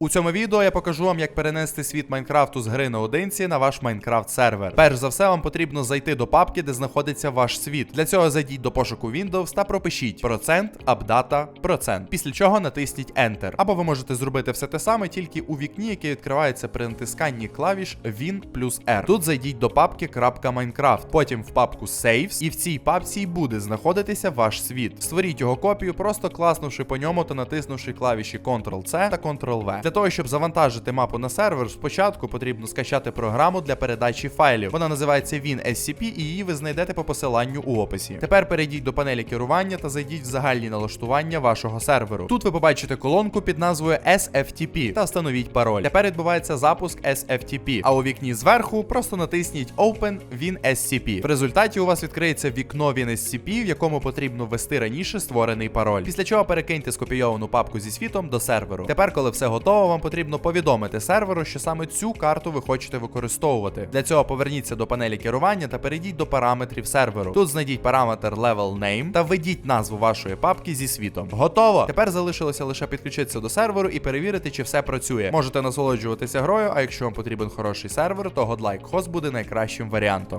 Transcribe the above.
У цьому відео я покажу вам, як перенести світ Майнкрафту з гри наодинці на ваш Майнкрафт сервер. Перш за все, вам потрібно зайти до папки, де знаходиться ваш світ. Для цього зайдіть до пошуку Windows та пропишіть процент, апдата, процент. Після чого натисніть Enter. Або ви можете зробити все те саме, тільки у вікні, яке відкривається при натисканні клавіш Win плюс R. Тут зайдіть до папки .minecraft, потім в папку Saves, і в цій папці буде знаходитися ваш світ. Створіть його копію, просто класнувши по ньому та натиснувши клавіші Ctrl-C та Ctrl-V. Для того, щоб завантажити мапу на сервер, спочатку потрібно скачати програму для передачі файлів. Вона називається WinSCP і її ви знайдете по посиланню у описі. Тепер перейдіть до панелі керування та зайдіть в загальні налаштування вашого серверу. Тут ви побачите колонку під назвою SFTP та встановіть пароль. Тепер відбувається запуск SFTP, а у вікні зверху просто натисніть Open WinSCP. В результаті у вас відкриється вікно WinSCP, в якому потрібно ввести раніше створений пароль. Після чого перекиньте скопійовану папку зі світом до серверу. Тепер, коли все готово, вам потрібно повідомити серверу, що саме цю карту ви хочете використовувати. Для цього поверніться до панелі керування та перейдіть до параметрів серверу. Тут знайдіть параметр Level Name та введіть назву вашої папки зі світом. Готово! Тепер залишилося лише підключитися до серверу і перевірити, чи все працює. Можете насолоджуватися грою, а якщо вам потрібен хороший сервер, то Godlike Host буде найкращим варіантом.